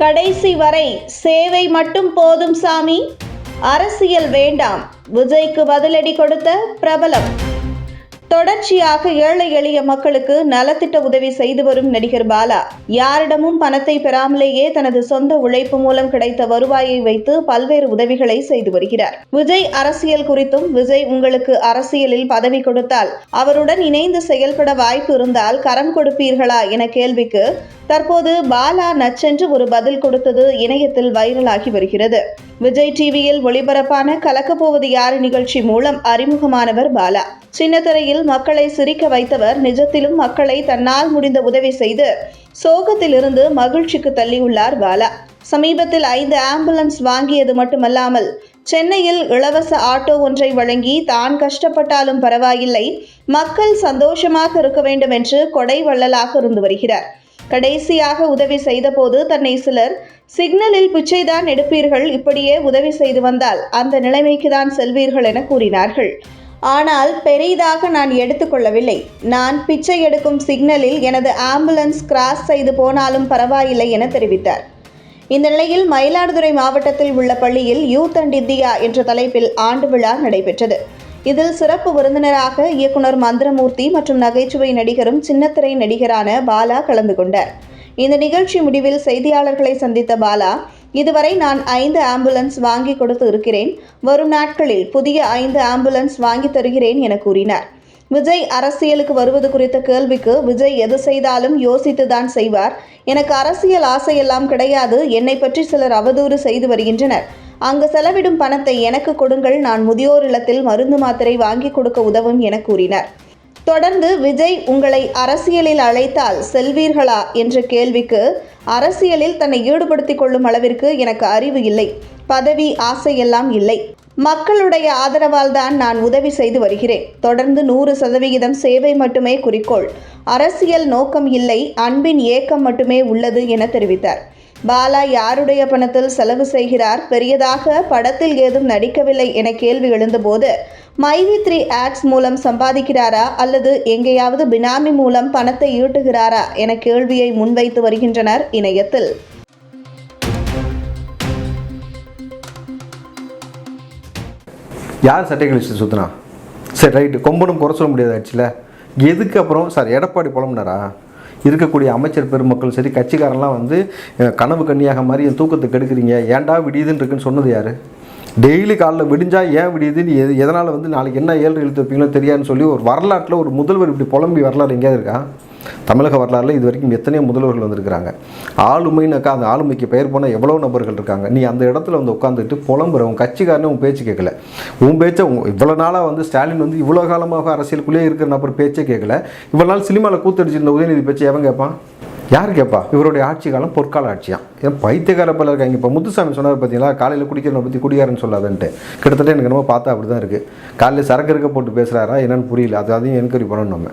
கடைசி வரை சேவை மட்டும் போதும் சாமி. அரசியல் வேண்டாம். விஜய்க்கு பதிலடி கொடுத்த பிரபலம். தொடர்ச்சியாக ஏழை எளிய மக்களுக்கு நலத்திட்ட உதவி செய்து வரும் நடிகர் பாலா. யாரிடமும் பணத்தை பெறாமலேயே தனது சொந்த உழைப்பு மூலம் கிடைத்த வருவாயை வைத்து பல்வேறு உதவிகளை செய்து வருகிறார். விஜய் அரசியல் குறித்தும் விஜய் உங்களுக்கு அரசியலில் பதவி கொடுத்தால் அவருடன் இணைந்து செயல்பட வாய்ப்பு இருந்தால் கரம் கொடுப்பீர்களா என கேள்விக்கு தற்போது பாலா நச்சென்று ஒரு பதில் கொடுத்தது இணையத்தில் வைரலாகி வருகிறது. விஜய் டிவியில் ஒளிபரப்பான கலக்கப்போவது யாரு நிகழ்ச்சி மூலம் அறிமுகமானவர் பாலா. சின்னத்திரையில் மக்களை சிரிக்க வைத்தவர் நிஜத்திலும் மக்களை தன்னால் முடிந்த உதவி செய்து சோகத்திலிருந்து மகிழ்ச்சிக்கு தள்ளியுள்ளார் பாலா. சமீபத்தில் ஐந்து ஆம்புலன்ஸ் வாங்கியது மட்டுமல்லாமல் சென்னையில் இலவச ஆட்டோ ஒன்றை வழங்கி தான் கஷ்டப்பட்டாலும் பரவாயில்லை மக்கள் சந்தோஷமாக இருக்க வேண்டும் என்று கொடை வள்ளலாக இருந்து வருகிறார். கடைசியாக உதவி செய்தபோது தன்னை சிலர் சிக்னலில் பிச்சைதான் எடுப்பீர்கள் இப்படியே உதவி செய்து வந்தால் அந்த நிலைமைக்கு தான் செல்வீர்கள் என கூறினார்கள். ஆனால் பெரிதாக நான் எடுத்துக்கொள்ளவில்லை நான் பிச்சை எடுக்கும் சிக்னலில் எனது ஆம்புலன்ஸ் கிராஸ் செய்து போனாலும் பரவாயில்லை என தெரிவித்தார். இந்த நிலையில் மயிலாடுதுறை மாவட்டத்தில் உள்ள பள்ளியில் யூத் அண்ட் இந்தியா என்ற தலைப்பில் ஆண்டு விழா நடைபெற்றது. இதில் சிறப்பு விருந்தினராக இயக்குனர் மந்திரமூர்த்தி மற்றும் நகைச்சுவை நடிகரும் சின்னத்திரை நடிகரான பாலா கலந்து கொண்டார். இந்த நிகழ்ச்சி முடிவில் செய்தியாளர்களை சந்தித்த பாலா இதுவரை நான் ஐந்து ஆம்புலன்ஸ் வாங்கி கொடுத்து இருக்கிறேன். வரும் நாட்களில் புதிய ஐந்து ஆம்புலன்ஸ் வாங்கி தருகிறேன் என கூறினார். விஜய் அரசியலுக்கு வருவது குறித்த கேள்விக்கு விஜய் எது செய்தாலும் யோசித்துதான் செய்வார். எனக்கு அரசியல் ஆசையெல்லாம் கிடையாது. என்னை பற்றி சிலர் அவதூறு செய்து வருகின்றனர். அங்கு செலவிடும் பணத்தை எனக்கு கொடுங்கள் நான் முதியோர் இல்லத்தில் மருந்து மாத்திரை வாங்கி கொடுக்க உதவும் என கூறினார். தொடர்ந்து விஜய் உங்களை அரசியலில் அழைத்தால் செல்வீர்களா என்ற கேள்விக்கு அரசியலில் தன்னை ஈடுபடுத்திக் கொள்ளும் அளவிற்கு எனக்கு அறிவு இல்லை. பதவி ஆசையெல்லாம் இல்லை. மக்களுடைய ஆதரவால் தான் நான் உதவி செய்து வருகிறேன். தொடர்ந்து நூறு சதவிகிதம் சேவை மட்டுமே குறிக்கோள். அரசியல் நோக்கம் இல்லை அன்பின் ஏக்கம் மட்டுமே உள்ளது என தெரிவித்தார். பாலா யாருடைய பணத்தில் செலவு செய்கிறார்? பெரியதாக படத்தில் ஏதும் நடிக்கவில்லை என கேள்வி எழுந்தபோது மைவி த்ரீ ஆட்ஸ் மூலம் சம்பாதிக்கிறாரா? அல்லது எங்கேயாவது பினாமி மூலம் பணத்தை ஈட்டுகிறாரா? என கேள்வியை முன்வைத்து வருகின்றனர் இணையத்தில். யார் சட்டை கழிச்சு சுற்றினா சரி ரைட்டு கொம்பனும் குறை சொல்ல முடியாது ஆச்சுல எதுக்கு அப்புறம்? சார் எடப்பாடி புலம்புனாரா? இருக்கக்கூடிய அமைச்சர் பெருமக்கள் சரி கட்சிக்காரெல்லாம் வந்து கனவு கண்ணியாக மாதிரி என் தூக்கத்தை கெடுக்குறீங்க? ஏன்டா விடியுதுன்னு இருக்குன்னு சொன்னது யார்? டெய்லி காலைல விடிஞ்சா ஏன் விடியுதுன்னு எது எதனால் வந்து நாளைக்கு என்ன ஏழு எழுத்து வைப்பீங்களோ தெரியாதுன்னு சொல்லி ஒரு வரலாற்றில் ஒரு முதல்வர் இப்படி புலம்பி வரலாறு எங்கேயாவது இருக்கா? தமிழக வரலாறுல இது வரைக்கும் எத்தனையோ முதல்வர்கள் வந்திருக்கிறாங்க. ஆளுமைனாக்கா அந்த ஆளுமைக்கு பெயர் போன எவ்வளோ நபர்கள் இருக்காங்க. நீ அந்த இடத்துல வந்து உட்காந்துட்டு புலம்புற உன் கட்சிக்காரனே உன் பேச்சு கேட்கல. உன் பேச்சை இவ்வளோ நாளாக வந்து ஸ்டாலின் வந்து இவ்வளோ காலமாக அரசியலுக்குள்ளேயே இருக்கிற நபர் பேச்சே கேட்கல. இவ்வளோ நாள் சினிமாவில் கூத்தடிச்சிருந்த உதயநிதி பேச்சு எவன் கேட்பான்? யார் கேட்பா? இவருடைய ஆட்சி காலம் பொற்கால ஆட்சியா? ஏன் பைத்தியக்கார பல இருக்காங்க. இப்போ முத்துசாமி சொன்னார் பார்த்தீங்களா காலையில் குடிக்கிறவனை பற்றி குடியாரன்னு சொல்லாதன்ட்டு. கிட்டத்தட்ட எனக்கு என்னமோ பார்த்தா அப்படி தான் இருக்குது காலையில் சரக்கு இருக்க போட்டு பேசுகிறாரா என்னன்னு புரியல. அது அதையும் என்கொயரி பண்ணணும் நம்ம.